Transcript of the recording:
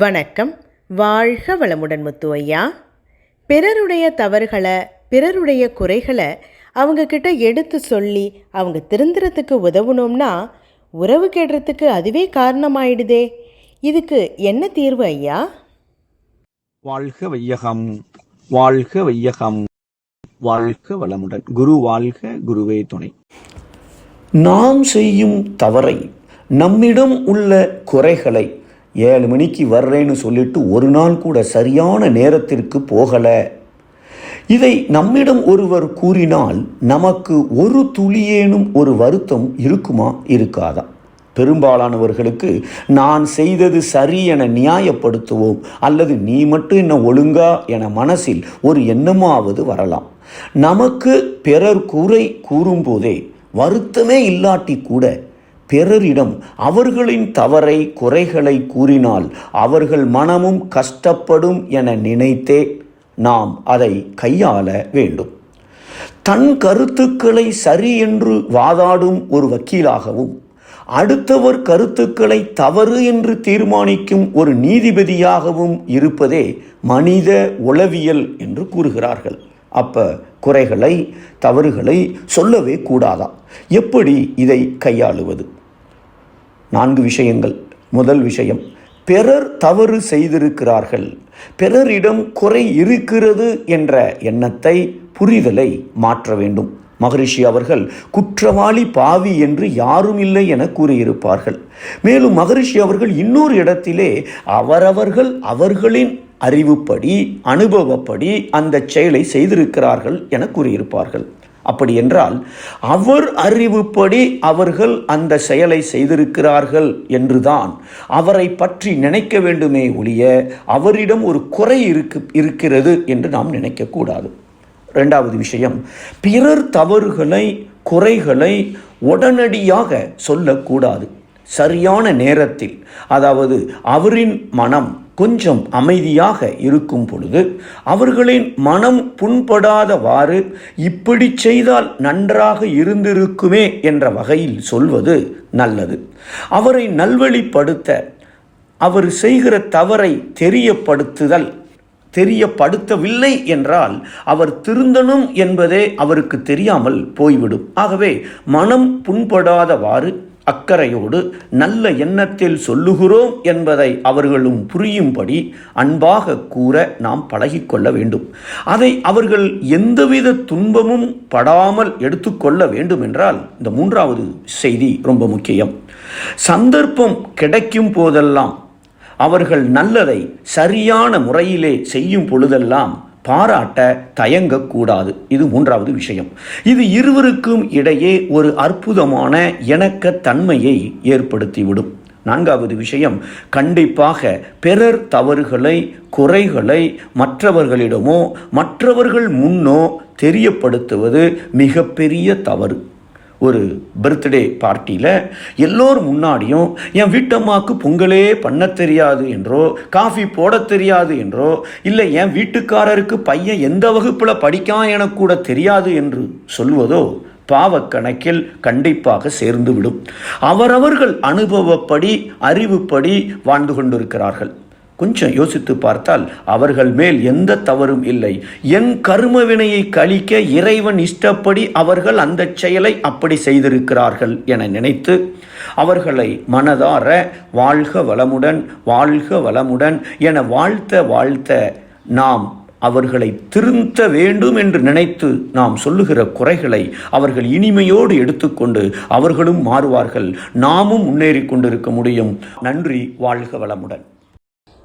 வணக்கம். வாழ்க வளமுடன் முத்து ஐயா. பிறருடைய தவறுகளை பிறருடைய குறைகளை அவங்க கிட்ட எடுத்து சொல்லி அவங்க திருந்துறதுக்கு உதவுனோம்னா உறவு கெடுறதுக்கு அதுவே காரணமாயிடுதே. இதுக்கு என்ன தீர்வு ஐயா? வாழ்க வையகம் வாழ்க வையகம் வாழ்க வளமுடன். குரு வாழ்க குருவே துணை. நாம் செய்யும் தவறை நம்மிடம் உள்ள குறைகளை ஏழு மணிக்கு வர்றேன்னு சொல்லிட்டு ஒரு நாள் கூட சரியான நேரத்திற்கு போகலை. இதை நம்மிடம் ஒருவர் கூறினால் நமக்கு ஒரு துளியேனும் ஒரு வருத்தம் இருக்குமா? இருக்காதா. பெரும்பாலானவர்களுக்கு நான் செய்தது சரி என நியாயப்படுத்துவோம் அல்லது நீ மட்டும் என்ன ஒழுங்கா என மனசில் ஒரு எண்ணமாவது வரலாம். நமக்கு பிறர் குறை கூறும்போதே வருத்தமே இல்லாட்டி கூட பிறரிடம் அவர்களின் தவறை குறைகளை கூறினால் அவர்கள் மனமும் கஷ்டப்படும் என நினைத்தே நாம் அதை கையாள வேண்டும். தன் கருத்துக்களை சரி என்று வாதாடும் ஒரு வக்கீலாகவும் அடுத்தவர் கருத்துக்களை தவறு என்று தீர்மானிக்கும் ஒரு நீதிபதியாகவும் இருப்பதே மனித உளவியல் என்று கூறுகிறார்கள். அப்ப குறைகளை தவறுகளை சொல்லவே கூடாதா? எப்படி இதை கையாளுவது? நான்கு விஷயங்கள். முதல் விஷயம் பிறர் தவறு செய்திருக்கிறார்கள். பிறரிடம் குறை இருக்கிறது என்ற எண்ணத்தை புரிதலை மாற்ற வேண்டும். மகரிஷி அவர்கள் குற்றவாளி பாவி என்று யாரும் இல்லை என கூறியிருப்பார்கள். மேலும் மகரிஷி அவர்கள் இன்னொரு இடத்திலே அவரவர்கள் அவர்களின் அறிவுப்படி அனுபவப்படி அந்த செயலை செய்திருக்கிறார்கள் என கூறியிருப்பார்கள். அப்படி என்றால் அவர் அறிவுப்படி அவர்கள் அந்த செயலை செய்திருக்கிறார்கள் என்றுதான் அவரை பற்றி நினைக்க வேண்டுமே ஒழிய அவரிடம் ஒரு குறை இருக்கு இருக்கிறது என்று நாம் நினைக்கக்கூடாது ரெண்டாவது விஷயம் பிறர் தவறுகளை குறைகளை உடனடியாக சொல்லக்கூடாது. சரியான நேரத்தில் அதாவது அவரின் மனம் கொஞ்சம் அமைதியாக இருக்கும் பொழுது அவர்களின் மனம் புண்படாதவாறு இப்படி செய்தால் நன்றாக இருந்திருக்குமே என்ற வகையில் சொல்வது நல்லது. அவரை நல்வழிப்படுத்த அவர் செய்கிற தவறை தெரியப்படுத்துதல் தெரியப்படுத்தவில்லை என்றால் அவர் திருந்தனும் என்பதே அவருக்கு தெரியாமல் போய்விடும். ஆகவே மனம் புண்படாதவாறு அக்கறையோடு நல்ல எண்ணத்தில் சொல்லுகிறோம் என்பதை அவர்களும் புரியும்படி அன்பாக கூற நாம் பழகிக்கொள்ள வேண்டும். அதை அவர்கள் எந்தவித துன்பமும் படாமல் எடுத்துக்கொள்ள வேண்டும் என்றால் இந்த மூன்றாவது செய்தி ரொம்ப முக்கியம். சந்தர்ப்பம் கிடைக்கும் போதெல்லாம் அவர்கள் நல்லதை சரியான முறையிலே செய்யும் பொழுதெல்லாம் பாராட்ட தயங்கக்கூடாது. இது மூன்றாவது விஷயம். இது இருவருக்கும் இடையே ஒரு அற்புதமான இணக்கத்தன்மையை ஏற்படுத்திவிடும். நான்காவது விஷயம் கண்டிப்பாக பிறர் தவறுகளை குறைகளை மற்றவர்களிடமோ மற்றவர்கள் முன்னோ தெரியப்படுத்துவது மிகப்பெரிய தவறு. ஒரு பர்த்டே பார்ட்டியில் எல்லோரும் முன்னாடியும் என் வீட்டம்மாவுக்கு பொங்கலே பண்ண தெரியாது என்றோ காஃபி போட தெரியாது என்றோ இல்லை என் வீட்டுக்காரருக்கு பையன் எந்த வகுப்பில் படிக்கான் என கூட தெரியாது என்று சொல்வதோ பாவக்கணக்கில் கண்டிப்பாக சேர்ந்துவிடும். அவரவர்கள் அனுபவப்படி அறிவுப்படி வாழ்ந்து கொண்டிருக்கிறார்கள். கொஞ்சம் யோசித்து பார்த்தால் அவர்கள் மேல் எந்த தவறும் இல்லை. என் கரும வினையை கழிக்க இறைவன் இஷ்டப்படி அவர்கள் அந்த செயலை அப்படி செய்திருக்கிறார்கள் என நினைத்து அவர்களை மனதார வாழ்க வளமுடன் வாழ்க வளமுடன் என வாழ்த்த வாழ்த்த நாம் அவர்களை திருந்த வேண்டும் என்று நினைத்து நாம் சொல்லுகிற குறைகளை அவர்கள் இனிமையோடு எடுத்துக்கொண்டு அவர்களும் மாறுவார்கள். நாமும் முன்னேறி கொண்டிருக்க முடியும். நன்றி வாழ்க வளமுடன்.